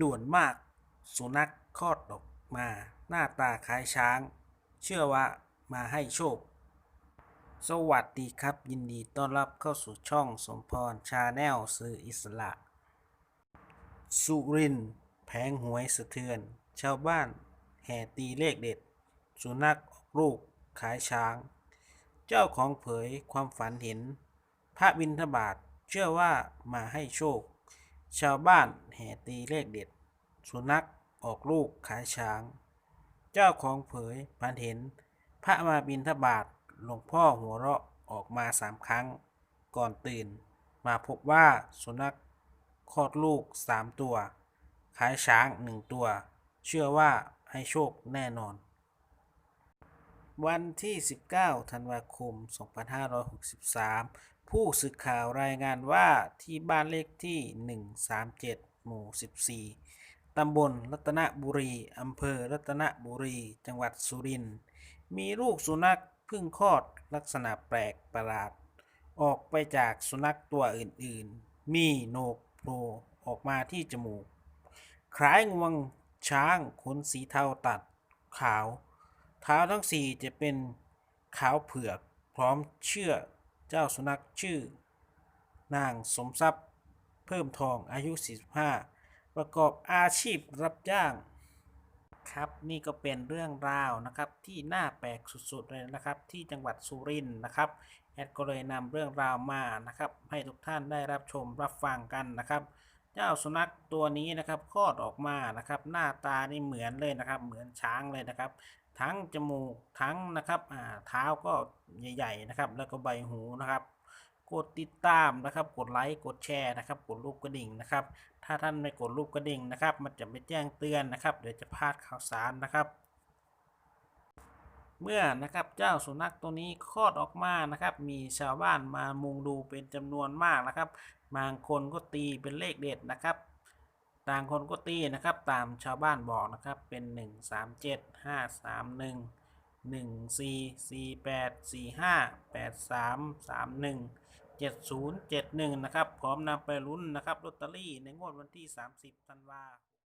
ด่วนมาก สุนัขคลอดออกมา หน้าตาคล้ายช้าง เชื่อว่ามาให้โชค สวัสดีครับ ยินดีต้อนรับเข้าสู่ช่องสมพรชาแนลสื่ออิสระ สุรินแผงหวยสะเทือน ชาวบ้านแห่ตีเลขเด็ด สุนัขออกลูกขายช้าง เจ้าของเผยความฝันเห็น พระบิณฑบาตเชื่อว่ามาให้โชค ชาวบ้านแห่ตีเลขเด็ด สุนัขออกลูกขายช้าง เจ้าของเผยฝันเห็น พระมาบิณฑบาตหลวงพ่อหัวเราะออกมาสามครั้ง ก่อนตื่น มาพบว่าสุนัขคลอดลูกสามตัว ขายช้างหนึ่งตัว เชื่อว่าให้โชคแน่นอน วันที่ 19 ธันวาคม 2563 ผู้สื่อข่าวรายงานว่าที่บ้านเลขที่ 137 หมู่ 14 ตำบลรัตนบุรี อำเภอรัตนบุรี จังหวัดสุรินทร์ มีลูกสุนัขเพิ่งคลอดลักษณะแปลกประหลาด ออกไปจากสุนัขตัวอื่นๆ มีโหนกโผล่ออกมาที่จมูก คล้ายงวงช้างขนสีเทาตัดขาว เท้าทั้งสี่จะเป็นขาวเผือกพร้อมเชื่อ เจ้าสุนัขชื่อ นางสมทรัพย์ เพิ่มทองอายุ 45 ประกอบอาชีพรับจ้าง ครับนี่ก็เป็นเรื่องราวนะครับที่น่าแปลกสุดๆเลยนะครับ ที่จังหวัดสุรินทร์นะครับแอดก็เลยนำเรื่องราวมานะครับ ให้ทุกท่านได้รับชมรับฟังกันนะครับ เจ้าสุนัขตัวนี้นะครับคลอดออกมานะครับ หน้าตานี่เหมือนเลยนะครับ เหมือนช้างเลยนะครับ ทั้งจมูกทั้งนะครับอ่าเท้าก็ใหญ่ๆนะครับ แล้วก็ใบหูนะครับกดติดตามนะครับ กดไลค์ กดแชร์นะครับ กดรูปกระดิ่งนะครับ ถ้าท่านไม่กดรูปกระดิ่งนะครับ มันจะไม่แจ้งเตือนนะครับ เดี๋ยวจะพลาดข่าวสารนะครับ เมื่อนะครับเจ้าสุนัขตัวนี้คลอดออกมานะครับ มีชาวบ้านมามุงดูเป็นจำนวนมากนะครับบางคนก็ตีเป็นเลขเด็ดนะครับ ต่างคนก็ตีนะครับ ตามชาวบ้านบอกนะครับ เป็น 1 3 7 5 3 1 1 4 4 8 4 5 8 3 3 1 7 0 7 1 นะครับ พร้อมนำไปลุ้นนะครับลอตเตอรี่ในงวดวันที่ 30 ธันวาคม